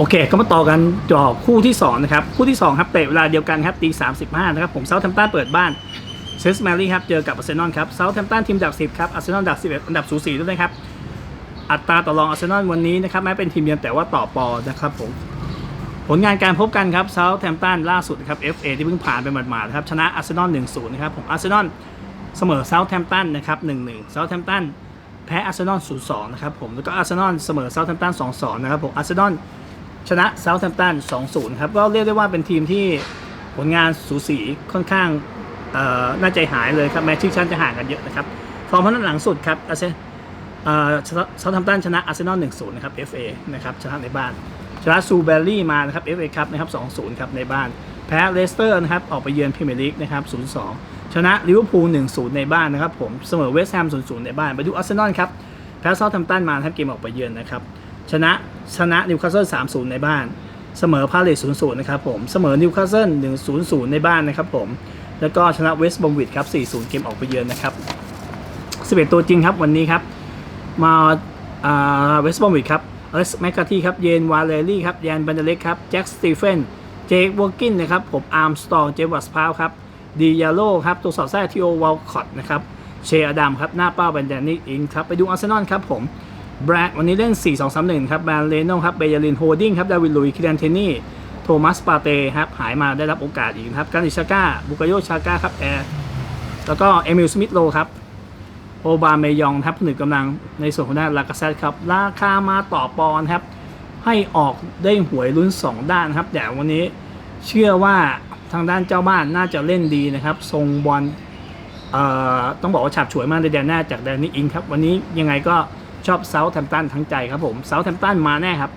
โอเค ก็มาต่อกันจอคู่ที่2นะครับ คู่ที่2ครับเตะเวลาเดียวกันครับตี35นะครับผมเซาท์แ m มตันเปิดบ้านเซสแมรี่ครับเจอกับอาร์เซนอลครับเซาท์แ m มตันทีมดับ10ครับอาร์เซนอลดับ11อันดับสูสีด้วยนะครับอัตราต่อรองอาร์เซนอลวันนี้นะครับแม้เป็นทีมเยือนแต่ว่าต่อปอนะครับผมผลงานการพบกันครับเซาท์แ m มตันล่าสุดครับ FA ที่เพิ่งผ่านไปหมาดๆนะครับชนะอาร์เซนอล1-0นะครับผมอาร์เซนอลเสมอเซาท์แ m มตันนะครับ1-1เซาท์แ m มตันแพ้อาร์เซนอล0-2นะครับผมแล้วก็อาร์เซนอลเสมอเซาท์แ m มตัน2-2นะครับผมอาร์เซนอล ชนะเซาท์แ m มตัน2-0 ครับ ก็เรียกได้ว่าเป็นทีมที่ผลงานสูสีค่อนข้างน่าใจหายเลยครับ แม้ชื่อชั้นจะห่างกันเยอะนะครับฟอร์มพนันหลังสุดครับอาเซนเออเซาท์แ m มตันชนะอาร์เซนอล1-0 นะครับ FA นะครับชนะในบ้าน ชนะซูเบอรี่มานะครับ FA ครับนะครับ2-0 ครับในบ้าน แพ้เลสเตอร์นะครับออกไปเยือนพรีเมียร์ลีกนะครับ0-2 ชนะลิเวอร์พูล1-0 ในบ้านนะครับผมเสมอเวสต์แฮม0-0 ในบ้านไปดูอาร์เซนอลครับแพ้เซาท์แ m มตันมาครับเกมออกไปเยือนนะครับ ชนะชนะนิวคาสเซิล3-0ในบ้าน เสมอพาเลส0-0นะครับผม เสมอนิวคาสเซิล1-0ในบ้านนะครับผม แล้วก็ชนะเวสต์บอมวิดครับ4-0เกมออกไปเยือนนะครับ11ตัวจริงครับวันนี้ครับ มาเวสต์บอมวิดครับเล็กซ์แมคคาที่ครับ เยนวาเลรี่ครับยานบันเดเล็กครับ แจ็คสตีเฟน เจควอลกินนะครับ ผมอาร์มสตอง เจวัสพาวครับ ดียาโลครับ ตัวสอดแท้ทีโอวอลคอตนะครับ เชอดัมครับ หน้าเป้าเป็นแดนนี่อิงครับ ไปดูอาร์เซนอลครับผม แบรดวันนี้เล่น 4-2-3-1 ครับ แบรนเลโนครับ เบยาลินโฮดดิ้งครับ ดาวิดลุยคิรันเทนี่ โทมัส ปาเต้ครับ หายมาได้รับโอกาสอีกครับ การิชาก้า บุกโยชาก้าครับ แอร์ แล้วก็เอมิล สมิธโลครับ โอบาเมยองครับผนึกกำลังในส่วนของด้านลากาเซตครับ ราคามาต่อปอนครับ ให้ออกได้หวยลุ้น 2 ด้านครับ แต่วันนี้เชื่อว่าทางด้านเจ้าบ้านน่าจะเล่นดีนะครับ ทรงบอลเอ่อต้องบอกว่าฉาบฉวยมากในแดนหน้าจากแดนนี่อิงครับ วันนี้ยังไงก็ ชอบเซาท์แ m มตันทั้งใจครับผมเซาท์แ m มตันมาแน่ครับ